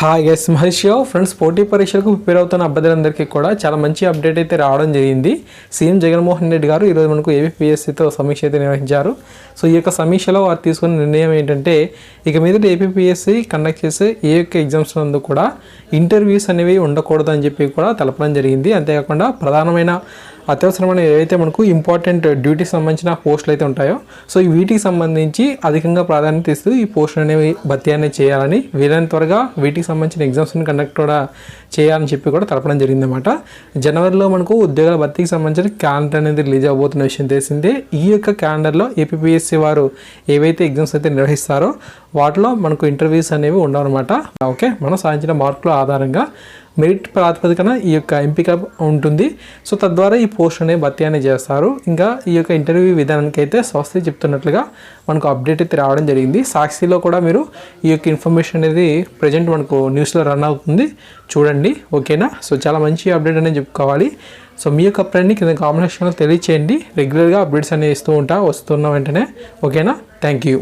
Hi guys Mahesh friends పోటీ పరీక్షలకు prepare అవుతున్న అభ్యర్థులందరికీ కూడా చాలా మంచి అప్డేట్ అయితే రావడం జరిగింది. సీఎం జగన్మోహన్ రెడ్డి గారు ఈరోజు మనకు ఏపీపీఎస్సీతో సమీక్ష అయితే నిర్వహించారు. సో ఈ యొక్క సమీక్షలో వారు తీసుకున్న నిర్ణయం ఏంటంటే ఇక మీద ఏపీపీఎస్సీ కండక్ట్ చేసే ఏ యొక్క ఎగ్జామ్స్ నందు కూడా ఇంటర్వ్యూస్ అనేవి ఉండకూడదు అని చెప్పి కూడా తెలపడం జరిగింది. అంతేకాకుండా ప్రధానమైన అత్యవసరమైన ఏవైతే మనకు ఇంపార్టెంట్ డ్యూటీకి సంబంధించిన పోస్టులు అయితే ఉంటాయో సో ఈ వీటికి సంబంధించి అధికంగా ప్రాధాన్యత ఇస్తూ ఈ పోస్టులు అనేవి భర్తీ అనేది చేయాలని వీలైన త్వరగా వీటికి సంబంధించిన ఎగ్జామ్స్ని కండక్ట్ కూడా చేయాలని చెప్పి కూడా తెలపడం జరిగిందన్నమాట. జనవరిలో మనకు ఉద్యోగాల భర్తీకి సంబంధించిన క్యాలెండర్ అనేది రిలీజ్ అవబోతున్న విషయం తెలిసిందే. ఈ యొక్క క్యాలెండర్లో ఏపీపీఎస్సీ వారు ఏవైతే ఎగ్జామ్స్ అయితే నిర్వహిస్తారో వాటిలో మనకు ఇంటర్వ్యూస్ అనేవి ఉండవన్నమాట. ఓకే మనం సాధించిన మార్కుల ఆధారంగా మెరిట్ ప్రాతిపదికన ఈ యొక్క ఎంపిక ఉంటుంది. సో తద్వారా ఈ పోస్ట్ అనేది భర్తీ అనేది చేస్తారు. ఇంకా ఈ యొక్క ఇంటర్వ్యూ విధానానికి అయితే స్వస్తి చెప్తున్నట్లుగా మనకు అప్డేట్ అయితే రావడం జరిగింది. సాక్షిలో కూడా మీరు ఈ యొక్క ఇన్ఫర్మేషన్ అనేది ప్రజెంట్ మనకు న్యూస్లో రన్ అవుతుంది. చూడండి ఓకేనా? సో చాలా మంచి అప్డేట్ అనేది చెప్పుకోవాలి. సో మీ యొక్క ఫ్రెండ్ని కింద కాంబినేషన్లో తెలియచేయండి. రెగ్యులర్గా అప్డేట్స్ అనేవి ఇస్తూ ఉంటా వస్తున్న వెంటనే. ఓకేనా? Thank you.